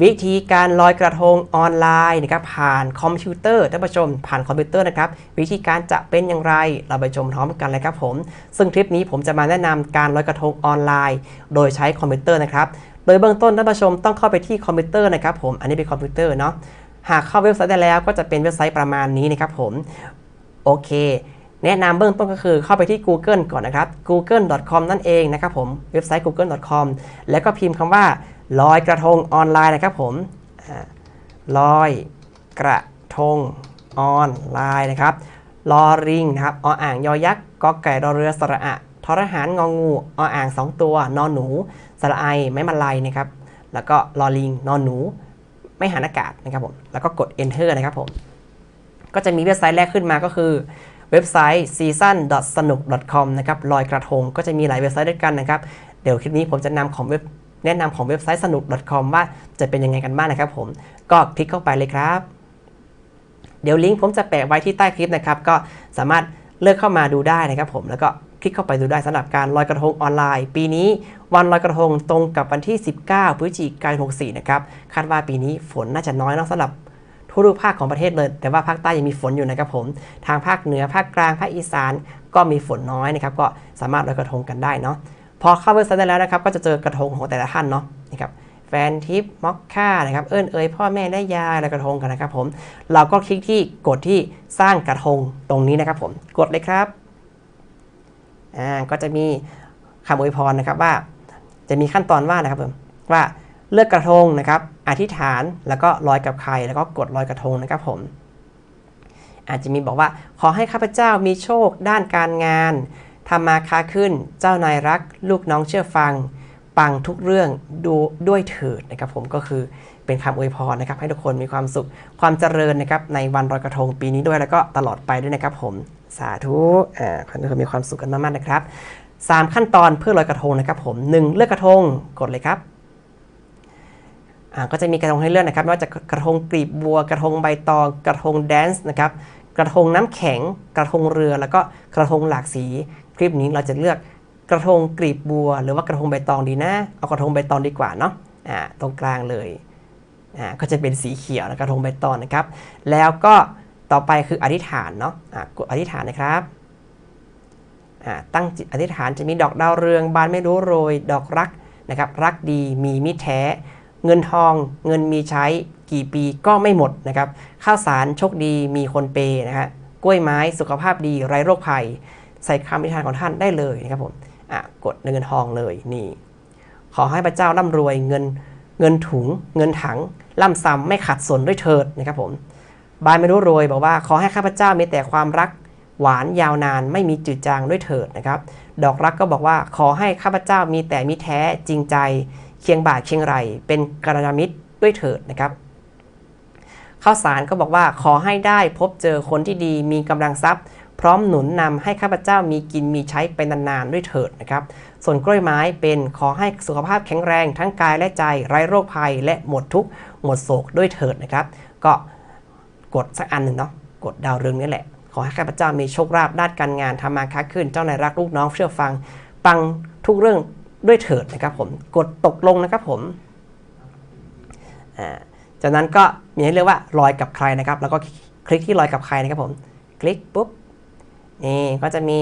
วิธีการลอยกระทงออนไลน์นะครับผ่านคอมพิวเตอร์ท่านผู้ชม ผ่านคอมพิวเตอร์นะครับวิธีการจะเป็นอย่างไรเราไปชมพร้อมกันเลยครับผม ซึ่งคลิปนี้ผมจะมาแนะนำการลอยกระทงออนไลน์ โดยใช้คอมพิวเตอร์นะครับโดยเบื้องต้นท่านผู้ชมต้องเข้าไปที่คอมพิวเตอร์นะครับผมอันนี้เป็นคอมพิวเตอร์เนาะหากเข้าเว็บไซต์ได้แล้วก็จะเป็นเว็บไซต์ประมาณนี้นะครับผมโอเค แนะนำเบื้องต้นก็คือเข้าไปที่ Google ก่อนนะครับ google.com นั่นเองนะครับผมเว็บไซต์ google.com แล้วก็พิมพ์คำว่า ลอยกระทงออนไลน์นะครับผมลอยกระทงออนไลน์นะครับลอริงนะครับออ่างยอยักษ์กอไก่รอเรือสระอะทอทหารงองูออ่าง 2 ตัวนอนหนู สระไอไม้มาลายนะครับ แล้วก็ลอลิงนอนหนู ไม่หันอากาศนะครับผมแล้วก็กด enter นะครับผมก็จะมีเว็บไซต์แรกขึ้นมาก็คือเว็บไซต์ season.sanuk.com นะครับลอยกระทงก็จะมีหลายเว็บไซต์ด้วยกันนะครับ เดี๋ยวคลิปนี้ผมจะนำของเว็บ แนะนำของเว็บไซต์สนุก .com ว่าจะเป็นยังไงกันบ้างนะครับผม ก็คลิกเข้าไปเลยครับ เดี๋ยวลิงก์ผมจะแปะไว้ที่ใต้คลิปนะครับ ก็สามารถเลือกเข้ามาดูได้นะครับผม แล้วก็คลิกเข้าไปดูได้สำหรับการลอยกระทงออนไลน์ ปีนี้วันลอยกระทงตรงกับวันที่ 19 พฤศจิกายน 64 นะครับ คาดว่าปีนี้ฝนน่าจะน้อยนะสำหรับทุกภาคของประเทศเลย แต่ว่าภาคใต้ยังมีฝนอยู่นะครับผม ทางภาคเหนือ ภาคกลาง ภาคอีสานก็มีฝนน้อยนะครับ ก็สามารถลอยกระทงกันได้เนาะ พอเข้าเว็บไซต์ได้แล้วนะครับ ก็จะเจอกระทงของแต่ละท่านเนาะนะครับแฟนทิปม็อกค่านะครับ เอิญเอ่ยพ่อแม่ได้ยายลอยกระทงกันนะครับผม เราก็คลิกที่กดที่สร้างกระทงตรงนี้นะครับผม กดเลยครับ อ่า ก็จะมีคำอวยพรนะครับว่า จะมีขั้นตอนว่านะครับผม ว่าเลือกกระทงนะครับ อธิษฐาน แล้วก็ลอยกับใคร แล้วก็กดลอยกระทงนะครับผม อาจจะมีบอกว่า ขอให้ข้าพเจ้ามีโชคด้านการงาน ทำมาค้าขึ้น เจ้านายรัก ลูกน้องเชื่อฟัง ปังทุกเรื่องดูด้วยเถิดนะครับ ผมก็คือเป็นคำอวยพรนะครับ ให้ทุกคนมีความสุขความเจริญนะครับในวันลอยกระทงปีนี้ด้วยแล้วก็ตลอดไปด้วยนะครับ ผมสาธุอ่าขอให้ทุกคนมีความสุขกันมากๆนะครับสามขั้นตอนเพื่อลอยกระทงนะครับ ผมหนึ่งเลือกกระทงกดเลยครับอ่าก็จะมีกระทงให้เลือกนะครับไม่ว่าจะกระทงกลีบบัว กระทงใบตองกระทงแดนซ์นะครับกระทงน้ำแข็ง กระทงเรือแล้วก็กระทงหลากสี คลิปนี้เราจะเลือกกระทงกลีบบัว หรือว่ากระทงใบตองดีนะ เอากระทงใบตองดีกว่าเนาะอ่าตรงกลางเลยอ่าก็จะเป็นสีเขียวนะกระทงใบตองนะครับ แล้วก็ต่อไปคืออธิษฐานเนาะอ่ากดอธิษฐานนะครับอ่าตั้งจิตอธิษฐานจะมีดอกดาวเรืองบานไม่รู้โรย ดอกรักนะครับ รักดีมีมิตรแท้ เงินทองเงินมีใช้กี่ปีก็ไม่หมดนะครับ ข้าวสารโชคดีมีคนเปย์นะฮะกล้วยไม้สุขภาพดีไร้โรคภัย ใส่คำอธิษฐานของท่านได้เลยนะครับผมอะกดเงินทองเลยนี่ ขอให้พระเจ้าร่ำรวยเงินเงินถุง เงินถังล่ำซ้ำไม่ขัดสนด้วยเถิดนะครับผมบานไม่รู้รวยบอกว่าขอให้ข้าพเจ้ามีแต่ความรักหวานยาวนานไม่มีจืดจางด้วยเถิดนะครับ ดอกรักก็บอกว่าขอให้ข้าพเจ้ามีแต่มิแท้จริงใจ เคียงบ่าเคียงไหลเป็นกระยาณมิตรด้วยเถิดนะครับข้าวสารก็บอกว่าขอให้ได้พบเจอคนที่ดีมีกำลังทรัพย์ พร้อมหนุนนำให้ข้าพเจ้ามีกินมีใช้ไปนานๆด้วยเถิดนะครับ ส่วนกล้วยไม้เป็นขอให้สุขภาพแข็งแรงทั้งกายและใจไร้โรคภัยและหมดทุกข์หมดโศกด้วยเถิดนะครับ ก็กดสักอันหนึ่งเนาะกดดาวเรืองนี่แหละ ขอให้ข้าพเจ้ามีโชคลาภด้านการงานทำมาค้าขึ้นเจ้านายรักลูกน้องเชื่อฟังปังทุกเรื่องด้วยเถิดนะครับผมกดตกลงนะครับผมจากนั้นก็มีให้เลือกว่าลอยกับใครนะครับ แล้วก็คลิกที่ลอยกับใครนะครับผม คลิกปุ๊บ นี่ก็จะมี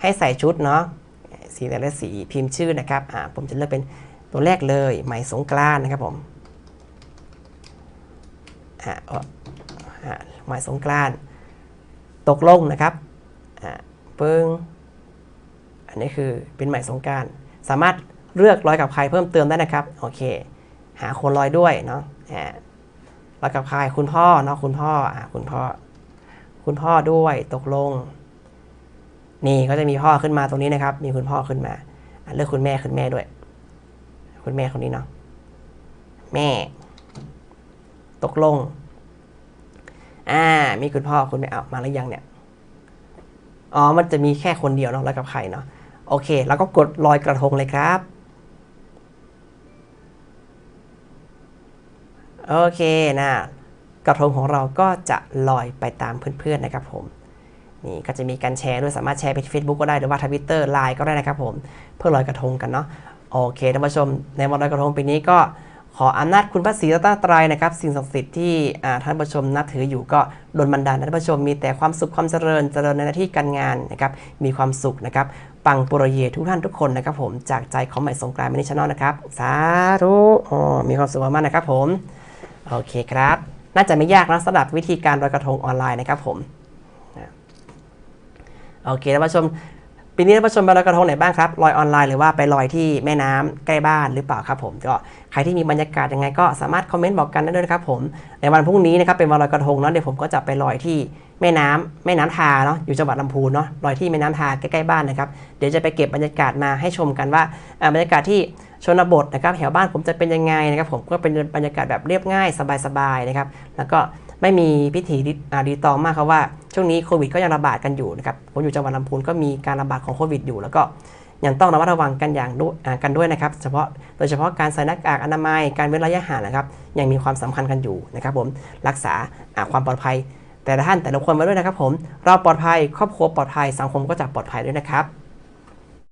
ให้ใส่ชุดเนาะสีแต่ละสีพิมพ์ชื่อนะครับอ่าผมจะเลือกเป็นตัวแรกเลยหมสงกรานนะครับผมอ่าอ่าไหมสงกรานตกลงนะครับอ่าปึ้งอันนี้คือเป็นใหม่สงกราร สามารถเลือกลอยกับใครเพิ่มเติมได้นะครับโอเค หาคนลอยด้วยเนาะอ่าลอยกับใครคุณพ่อเนาะคุณพ่ออ่าคุณพ่อ คุณพ่อด้วยตกลง นี่ก็จะมีพ่อขึ้นมาตรงนี้นะครับ มีคุณพ่อขึ้นมาเลือกคุณแม่ขึ้นแม่ด้วย คุณแม่คนนี้เนาะแม่ ตกลง อ่า มีคุณพ่อคุณแม่เอามาหรือยังเนี่ยอ๋อ มันจะมีแค่คนเดียวเนาะลอยกับใครเนาะโอเค แล้วก็กดลอยกระทงเลยครับ โอเคนะกระทงของเราก็จะลอยไปตามเพื่อนๆนะครับผม นี่ก็จะมีการแชร์ด้วยสามารถแชร์ไปที่ Facebook ก็ได้หรือว่าทวิตเตอร์ไลน์ก็ได้นะครับผม เพื่อลอยกระทงกันเนาะโอเคท่านผู้ชม ในวันลอยกระทงปีนี้ก็ขออำนาจคุณพระศรีรัตนตรัยนะครับ สิ่งศักดิ์สิทธิ์ที่ท่านผู้ชมนับถืออยู่ก็ดลบันดาลท่านผู้ชมมีแต่ความสุขความเจริญเจริญในหน้าที่การงานนะครับมีความสุขนะครับปังปุรเยทุกท่านทุกคนนะครับผมจากใจของใหม่สงกรานต์มินิชแนลนะครับสาธุอ๋อมีความสุขมากๆนะครับผมโอเคครับ น่าจะไม่ยากนะสำหรับวิธีการลอยกระทงออนไลน์นะครับผม โอเคท่านผู้ชมปีนี้ท่านผู้ชมไปลอยกระทงไหนบ้างครับลอยออนไลน์หรือว่าไปลอยที่แม่น้ำใกล้บ้านหรือเปล่าครับผมก็ใครที่มีบรรยากาศยังไงก็สามารถคอมเมนต์บอกกันได้ด้วยนะครับผมในวันพรุ่งนี้นะครับเป็นวันลอยกระทงเนาะเดี๋ยวผมก็จะไปลอยที่แม่น้ำแม่น้ำทาเนาะอยู่จังหวัดลำพูนเนาะลอยที่แม่น้ำทาใกล้ๆบ้านนะครับเดี๋ยวจะไปเก็บบรรยากาศมาให้ชมกันว่าบรรยากาศที่ชนบทนะครับแถวบ้านผมจะเป็นยังไงนะครับผมก็เป็นบรรยากาศแบบเรียบง่ายสบายๆนะครับแล้วก็ ไม่มีพิธีรีตองมากครับว่า ช่วงนี้โควิดก็ยังระบาดกันอยู่นะครับผมอยู่จังหวัดลำพูนก็มีการระบาดของโควิดอยู่ แล้วก็ยังต้องระมัดระวังกันอย่างด้วยกันด้วยนะครับเฉพาะโดยเฉพาะการใส่หน้ากากอนามัยการเว้นระยะห่างนะครับ ยังมีความสำคัญกันอยู่นะครับ ผมรักษาอ่าความปลอดภัย แต่ละท่านแต่ละคนไว้ด้วยนะครับ ผมเราปลอดภัยครอบครัวปลอดภัยสังคมก็จะปลอดภัยด้วยนะครับ